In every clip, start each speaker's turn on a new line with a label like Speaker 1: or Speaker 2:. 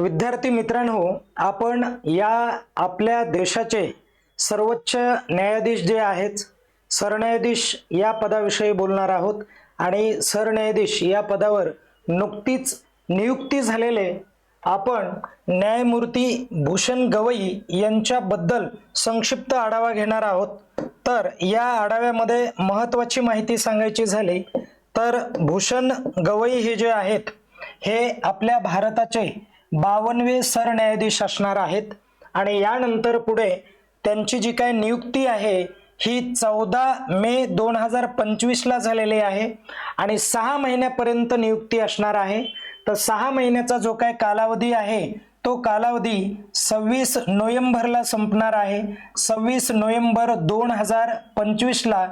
Speaker 1: विद्यार्थी मित्रांनो आपण या आपल्या देशाचे सर्वोच्च न्यायाधीश जे आहेत सरन्यायाधीश या पदाविषयी बोलणार आहोत आणि सरन्यायाधीश या पदावर नुकतीच नियुक्ती झालेले आपण न्यायमूर्ती भूषण गवई यांच्याबद्दल संक्षिप्त आढावा घेणार आहोत. तर या आढाव्यामध्ये महत्त्वाची माहिती सांगायची झाली तर भूषण गवई हे जे आहेत हे आपल्या भारताचे बावनवे सरन्यायाधीश असणार आहेत. आणि यानंतर पुढे त्यांची जी काय नियुक्ती आहे ही चौदा मे दोन हजार पंचवीसला झालेली आहे. आणि सहा महिन्यापर्यंत नियुक्ती असणार आहे. तर सहा महिन्याचा जो काय कालावधी आहे तो कालावधी सव्वीस नोव्हेंबरला संपणार आहे. सव्वीस नोव्हेंबर दोन हजार पंचवीसला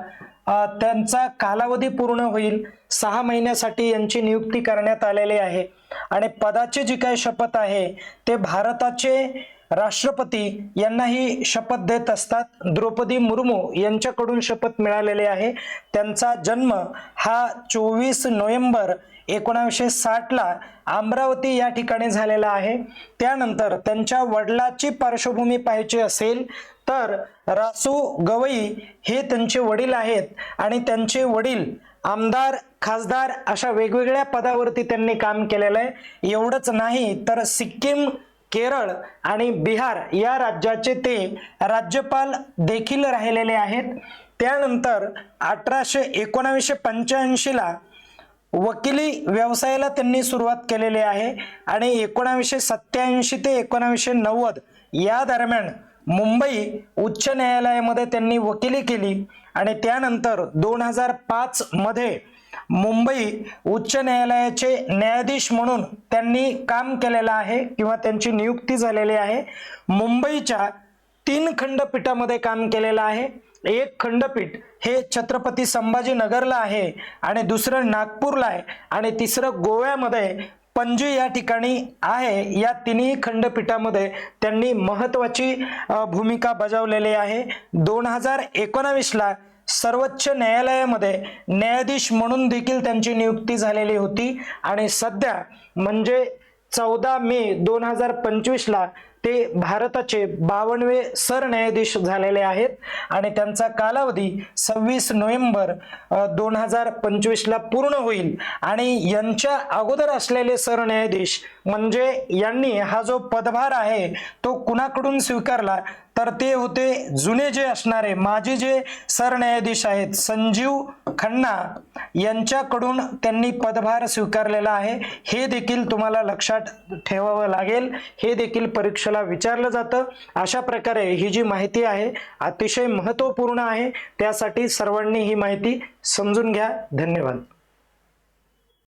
Speaker 1: त्यांचा कालावधी पूर्ण होईल. सहा महिन्यासाठी यांची नियुक्ती करण्यात आलेली आहे. आणि पदाची जी काही शपथ आहे ते भारताचे राष्ट्रपती यांना ही शपथ देत असतात. द्रौपदी मुर्मू यांच्याकडून शपथ मिळालेली आहे. त्यांचा जन्म हा चोवीस नोव्हेंबर एकोणावीसशे साठला अमरावती या ठिकाणी झालेला आहे. त्यानंतर त्यांच्या वडिलाची पार्श्वभूमी पाहायची असेल तर रासू गवई हे त्यांचे वडील आहेत आणि त्यांचे वडील आमदार खासदार अशा वेगवेगळ्या पदावरती त्यांनी काम केलेलं आहे. एवढंच नाही तर सिक्कीम केरळ आणि बिहार या राज्याचे ते राज्यपाल देखील राहिलेले आहेत. त्यानंतर अठराशे एकोणावीसशे पंच्याऐंशीला वकिली व्यवसायाला त्यांनी सुरुवात केलेली आहे आणि एकोणावीसशे सत्याऐंशी ते एकोणावीसशे नव्वद या दरम्यान मुंबई उच्च न्यायालयामध्ये त्यांनी वकिली केली आणि त्यानंतर दोन हजार पाचमध्ये मुंबई उच्च न्यायालयाचे न्यायाधीश म्हणून त्यांनी काम केलेलं आहे किंवा त्यांची नियुक्ती झालेली आहे. मुंबईच्या तीन खंडपीठामध्ये काम केलेलं आहे. एक खंडपीठ हे छत्रपती संभाजीनगरला आहे आणि दुसरं नागपूरला आहे आणि तिसरं गोव्यामध्ये पणजी या ठिकाणी आहे. या तिन्ही खंडपीठामध्ये त्यांनी महत्त्वाची भूमिका बजावलेली आहे. दोन हजार एकोणावीसला सर्वोच्च न्यायालयामध्ये न्यायाधीश म्हणून देखील त्यांची नियुक्ती झालेली होती. आणि सध्या म्हणजे चौदा मे दोन हजार पंचवीसला ते भारताचे बावनवे सरन्यायाधीश झालेले आहेत आणि त्यांचा कालावधी सव्वीस नोव्हेंबर दोन हजार पंचवीसला पूर्ण होईल. आणि यांच्या अगोदर असलेले सरन्यायाधीश म्हणजे यांनी हा जो पदभार आहे तो कुणाकडून स्वीकारला? तर ते होते जुने जे असणारे माजी जे सरन्यायाधीश आहेत संजीव खन्ना यांच्याकडून त्यांनी पदभार स्वीकारलेला आहे. हे देखील तुम्हाला लक्षात ठेवावं लागेल. हे देखील परीक्षा परीक्षेला विचारलं जातं. अशा प्रकारे ही जी माहिती आहे अतिशय महत्त्वपूर्ण आहे. त्यासाठी सर्वांनी ही माहिती समजून घ्या. धन्यवाद.